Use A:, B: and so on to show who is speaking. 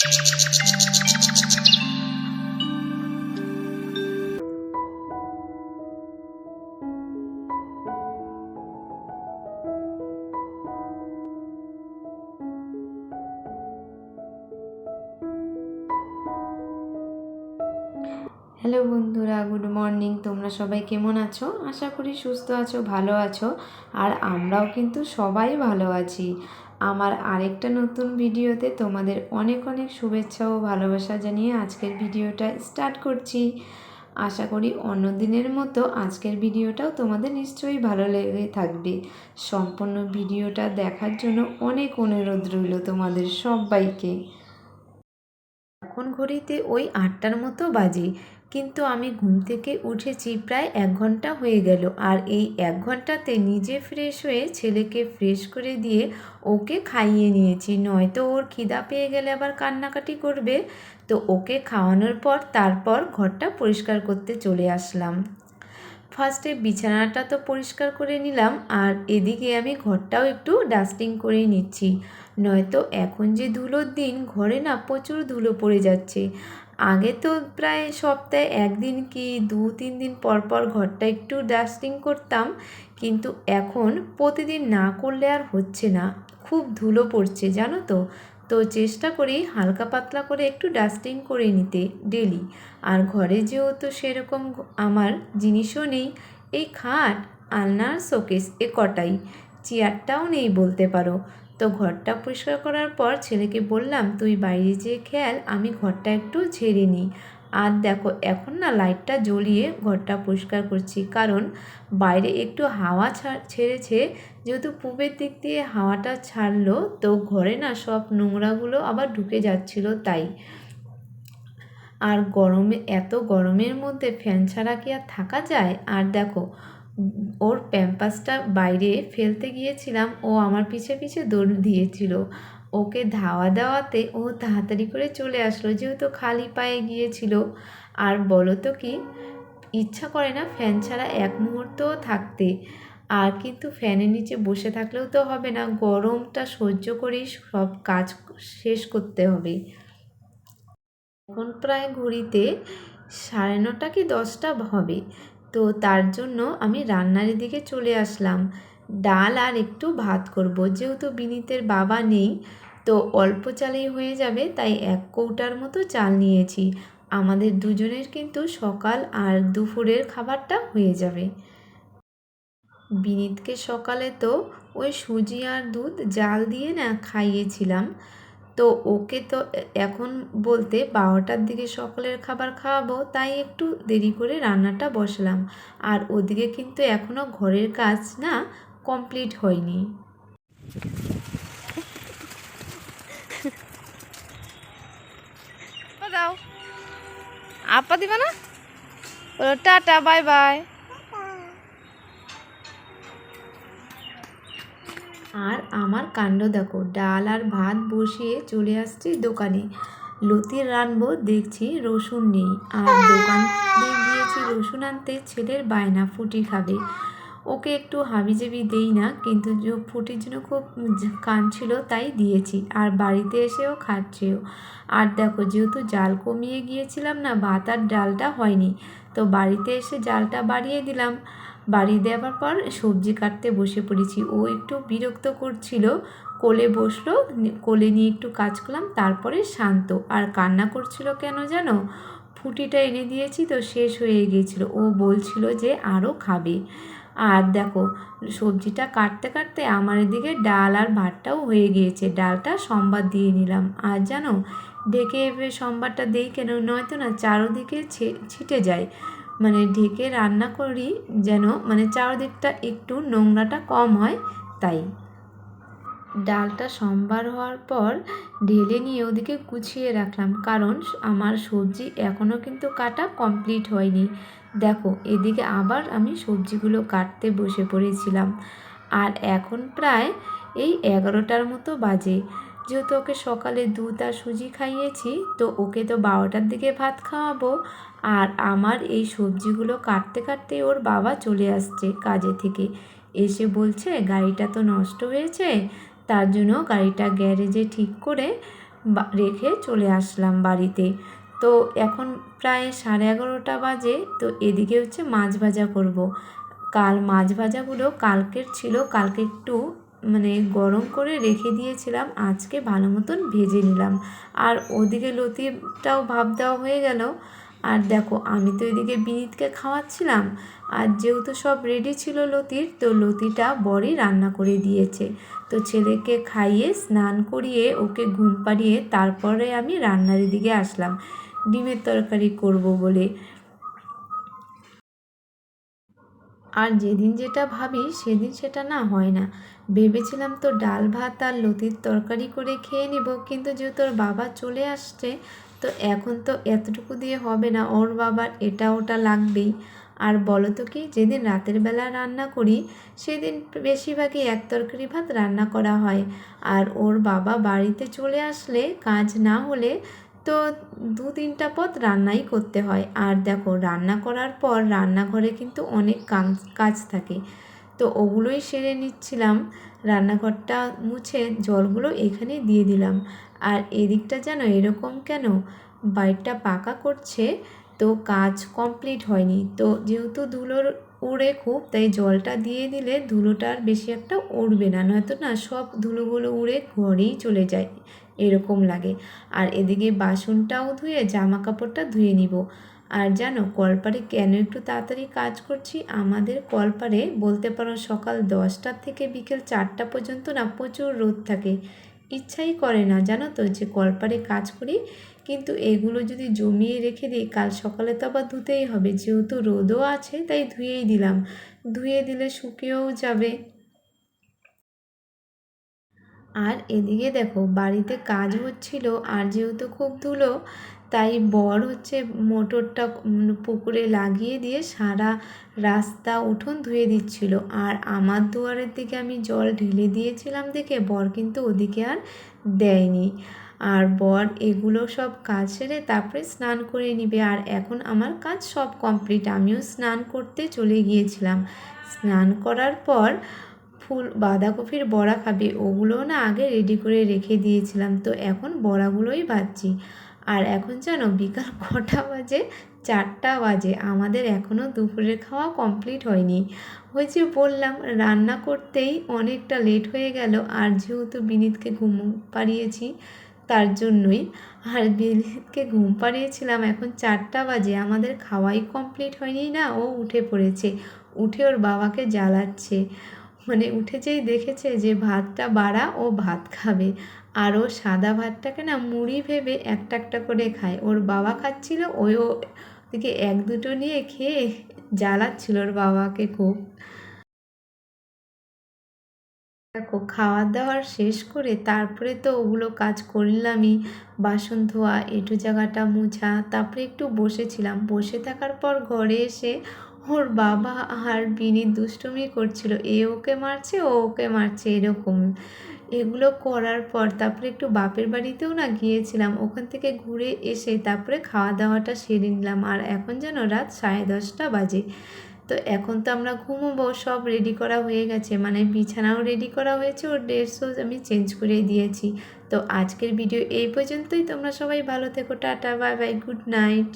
A: Hello বন্ধুরা, good morning. তোমরা সবাই কেমন আছো? আশা করি সুস্থ আছো, ভালো আছো। আর আমরাও কিন্তু সবাই ভালো আছি। আমার আরেকটা নতুন ভিডিওতে তোমাদের অনেক অনেক শুভেচ্ছা ও ভালোবাসা জানিয়ে আজকের ভিডিওটা স্টার্ট করছি। আশা করি অন্য দিনের মতো আজকের ভিডিওটাও তোমাদের নিশ্চয়ই ভালো লেগে থাকবে। সম্পূর্ণ ভিডিওটা দেখার জন্য অনেক অনুরোধ রইল তোমাদের সবাইকে। এখন ঘড়িতে ওই আটটার মতো বাজে। কিন্তু আমি ঘুম থেকে উঠেছি প্রায় এক ঘণ্টা হয়ে গেল আর এই এক ঘন্টাতে নিজে ফ্রেশ হয়ে ছেলেকে ফ্রেশ করে দিয়ে ওকে খাইয়ে নিয়েছি। নয়তো ওর খিদা পেয়ে গেলে আবার কান্নাকাটি করবে। তো ওকে খাওয়ানোর পর তারপর ঘরটা পরিষ্কার করতে চলে আসলাম। ফার্স্টে বিছানাটা তো পরিষ্কার করে নিলাম আর এদিকে আমি ঘরটাও একটু ডাস্টিং করে নিচ্ছি। নয়তো এখন যে ধুলোর দিন, ঘরে না প্রচুর ধুলো পড়ে যাচ্ছে। আগে তো প্রায় সপ্তাহে একদিন কি দু, তিন দিন পর পর ঘরটা একটু ডাস্টিং করতাম, কিন্তু এখন প্রতিদিন না করলে আর হচ্ছে না। খুব ধুলো পড়ছে, জানো তো? তো চেষ্টা করি হালকা পাতলা করে একটু ডাস্টিং করে নিতে ডেলি। আর ঘরে যেহেতু সেরকম আমার জিনিসও নেই, এই খাট, আলনার শোকেস এ কটাই। চেয়ারটাও নেই বলতে পারো। তো ঘরটা পরিষ্কার করার পর ছেলেকে বললাম, তুই বাইরে যেয়ে খেয়াল, আমি ঘরটা একটু ঝেড়ে নিই। আর দেখো, এখন না লাইটটা জ্বলিয়ে ঘরটা পরিষ্কার করছি। কারণ বাইরে একটু হাওয়া ছেড়েছে। যেহেতু পূবের দিক দিয়ে হাওয়াটা ছাড়লো, তো ঘরে না সব নোংরাগুলো আবার ঢুকে যাচ্ছিল তাই। আর গরমে, এত গরমের মধ্যে ফ্যান ছাড়া কি আর থাকা যায়? আর দেখো ওর প্যাম্পাসটা বাইরে ফেলতে গিয়েছিলাম, ও আমার পিছে পিছে দৌড় দিয়েছিল। ওকে ধাওয়া দেওয়াতে ও তাড়াতাড়ি করে চলে আসলো, যেহেতু খালি পায়ে গিয়েছিল। আর বলো তো কি, ইচ্ছা করে না ফ্যান ছাড়া এক মুহূর্তও থাকতে। আর কিন্তু ফ্যানের নিচে বসে থাকলেও তো হবে না, গরমটা সহ্য করেই সব কাজ শেষ করতে হবে। এখন প্রায় ঘড়িতে সাড়ে নটা কি দশটা হবে। তো তার জন্য আমি রান্নার দিকে চলে আসলাম। ডাল আর একটু ভাত করব। যেহেতু বিনীতের বাবা নেই, তো অল্প চালেই হয়ে যাবে, তাই এক কৌটার মতো চাল নিয়েছি। আমাদের দুজনের কিন্তু সকাল আর দুপুরের খাবারটা হয়ে যাবে। বিনীতকে সকালে তো ওই সুজি আর দুধ জাল দিয়ে না খাইয়েছিলাম। তো ওকে তো এখন বলতে বারোটার দিকে সকালের খাবার খাওয়াবো, তাই একটু দেরি করে রান্নাটা বসলাম। আর ওদিকে কিন্তু এখনও ঘরের কাজ না কমপ্লিট হয়নি।
B: আপা দিবা না? Tata, bye by.
A: আর আমার কাণ্ড দেখো, ডাল আর ভাত বসিয়ে চলে আসছি দোকানে। লতির রানবো, দেখছি রসুন নেই। আর দোকান গিয়েছি রসুন আনতে, ছেলের বায়না, ফুটি খাবে। ওকে একটু হাবিজাবি দেই না, কিন্তু ফুটির জন্য খুব কাঁদছিল তাই দিয়েছি। আর বাড়িতে এসেও খাচ্ছেও। আর দেখো, যেহেতু জাল কমিয়ে গিয়েছিলাম না, ভাত আর ডালটা হয়নি, তো বাড়িতে এসে জালটা বাড়িয়ে দিলাম। বাড়ি দেওয়ার পর সবজি কাটতে বসে পড়েছি। ও একটু বিরক্ত করছিল, কোলে বসল কোলে নিয়ে একটু কাজ করলাম, তারপরে শান্ত। আর কান্না করছিল কেন জানো? ফুটিটা এনে দিয়েছি তো শেষ হয়ে গিয়েছিল। ও বলছিল যে আরও খাবে। আর দেখো, সবজিটা কাটতে কাটতে আমার এদিকে ডাল আর ভাতটাও হয়ে গিয়েছে। ডালটা সম্বাদ দিয়ে নিলাম। আর জানো, ডেকে সম্বাদটা দিই কেন? নয়তো না, চারোদিকে ছিটে যায়। মানে ঢেকে রান্না করি যেন মানে চারদিকটা একটু নোংরাটা কম হয়, তাই। ডালটা সম্বার হওয়ার পর ঢেলে নিয়ে ওদিকে গুছিয়ে রাখলাম কারণ আমার সবজি এখনও কিন্তু কাটা কমপ্লিট হয়নি। দেখো, এদিকে আবার আমি সবজিগুলো কাটতে বসে পড়েছিলাম। আর এখন প্রায় এই এগারোটার মতো বাজে। যেহেতু ওকে সকালে দুধ আর সুজি খাইয়েছি, তো ওকে তো বারোটার দিকে ভাত খাওয়াবো। আর আমার এই সবজিগুলো কাটতে কাটতে ওর বাবা চলে আসছে কাজে থেকে। এসে বলছে, গাড়িটা তো নষ্ট হয়েছে, তার জন্য গাড়িটা গ্যারেজে ঠিক করে রেখে চলে আসলাম বাড়িতে। তো এখন প্রায় সাড়ে এগারোটা বাজে, তো এদিকে হচ্ছে মাছ ভাজা করব। কাল মাছ ভাজাগুলো কালকের ছিল, কালকে একটু মানে গরম করে রেখে দিয়েছিলাম, আজকে ভালো মতন ভেজে নিলাম। আর ওদিকে লতিটাও ভাব দেওয়া হয়ে গেল। আর দেখো, আমি তো এদিকে বিনীতকে খাওয়াচ্ছিলাম। আর যেহেতু সব রেডি ছিল লতির, তো লতিটা বড়ই রান্না করে দিয়েছে। তো ছেলেকে খাইয়ে, স্নান করিয়ে, ওকে ঘুম পাড়িয়ে তারপরে আমি রান্নার দিকে আসলাম। ডিমের তরকারি করব বলে। আর যেদিন যেটা ভাবি, সেদিন সেটা না হয় না। ভেবেছিলাম তো ডাল ভাত আর লতির তরকারি করে খেয়ে নিব, কিন্তু যেহেতু ওর বাবা চলে আসছে, তো এখন তো এতটুকু দিয়ে হবে না, ওর বাবার এটা ওটা লাগবেই। আর বলো তো কি, যেদিন রাতের বেলা রান্না করি, সেদিন বেশিরভাগই এক তরকারি ভাত রান্না করা হয়। আর ওর বাবা বাড়িতে চলে আসলে কাজ না হলে তো দু তিনটা পদ রান্নাই করতে হয়। আর দেখো, রান্না করার পর রান্নাঘরে কিন্তু অনেক কাজ থাকে। তো ওগুলোই সেরে নিচ্ছিলাম। রান্নাঘরটা মুছে জলগুলো এখানে দিয়ে দিলাম। আর এদিকটা যেন এরকম কেন? বাইরটা পাকা করছে তো কাজ কমপ্লিট হয়নি। তো যেহেতু ধুলোর উড়ে খুব, তাই জলটা দিয়ে দিলে ধুলোটা আর বেশি একটা উড়বে না। নয়তো না সব ধুলোগুলো উড়ে ঘরেই চলে যায়, এরকম লাগে। আর এদিকে বাসনটাও ধুয়ে জামা কাপড়টা ধুয়ে নিব। আর জানো, কলপারে কেন একটু তাড়াতাড়ি কাজ করছি? আমাদের কলপারে বলতে পারো সকাল দশটার থেকে বিকেল চারটা পর্যন্ত না প্রচুর রোদ থাকে। ইচ্ছাই করে না, জানো তো, যে কলপারে কাজ করি। কিন্তু এগুলো যদি জমিয়ে রেখে দিই, কাল সকালে তো আবার ধুতেই হবে। যেহেতু রোদও আছে, তাই ধুয়েই দিলাম। ধুয়ে দিলে শুকিয়েও যাবে। আর এদিকে দেখো, বাড়িতে কাজ হচ্ছিল, আর যেহেতু খুব ধুলো তাই বর হচ্ছে মোটরটা পুকুরে লাগিয়ে দিয়ে সারা রাস্তা উঠোন ধুয়ে দিচ্ছিল। আর আমার দুয়ারের দিকে আমি জল ঢেলে দিয়েছিলাম দেখে বর কিন্তু ওদিকে আর দেয়নি। আর বর এগুলো সব কাজ সেরে তারপরে স্নান করে নিবে। আর এখন আমার কাজ সব কমপ্লিট। আমিও স্নান করতে চলে গিয়েছিলাম। স্নান করার পর ফুল, বাঁধাকপির বড়া খাবে। ওগুলোও না আগে রেডি করে রেখে দিয়েছিলাম। তো এখন বড়াগুলোই ভাজছি আর এখন জানো বিকাল কটা বাজে? চারটা বাজে। আমাদের এখনও দুপুরের খাওয়া কমপ্লিট হয়নি। ওই যে বললাম, রান্না করতেই অনেকটা লেট হয়ে গেল আর যেহেতু বিনীতকে ঘুম পাড়িয়েছি তার জন্যই। আর বিনীতকে ঘুম পাড়িয়েছিলাম এখন চারটা বাজে। আমাদের খাওয়াই কমপ্লিট হয়নি না, ও উঠে পড়েছে। উঠে ওর বাবাকে জ্বালাচ্ছে। মানে উঠে যেই দেখেছে যে ভাতটা বাড়া, ও ভাত খাবে। আর ও সাদা ভাতটাকে না মুড়ি ভেবে একটা একটা করে খায়। ওর বাবা খাচ্ছিল ওই ও দিকে এক দুটো নিয়ে খেয়ে জ্বালাচ্ছিল ওর বাবাকে খুব। দেখো খাওয়া দাওয়ার শেষ করে তারপরে তো ওগুলো কাজ করলামই। বাসন ধোয়া, এটু জায়গাটা মোছা, তারপরে একটু বসেছিলাম। বসে থাকার পর ঘরে এসে ওর বাবা আর বিনি দুষ্টুমি করছিল। এ ওকে মারছে, ও ওকে মারছে, এরকম। এগুলো করার পর তারপরে একটু বাপের বাড়িতেও না গিয়েছিলাম। ওখান থেকে ঘুরে এসে তারপরে খাওয়া দাওয়াটা সেরে নিলাম। আর এখন যেন রাত সাড়ে দশটা বাজে। তো এখন তো আমরা ঘুমোবো, সব রেডি করা হয়ে গেছে। মানে বিছানাও রেডি করা হয়েছে, ওর ড্রেসও আমি চেঞ্জ করে দিয়েছি। তো আজকের ভিডিও এই পর্যন্তই। তোমরা সবাই ভালো থেকো। Tata bye bye good night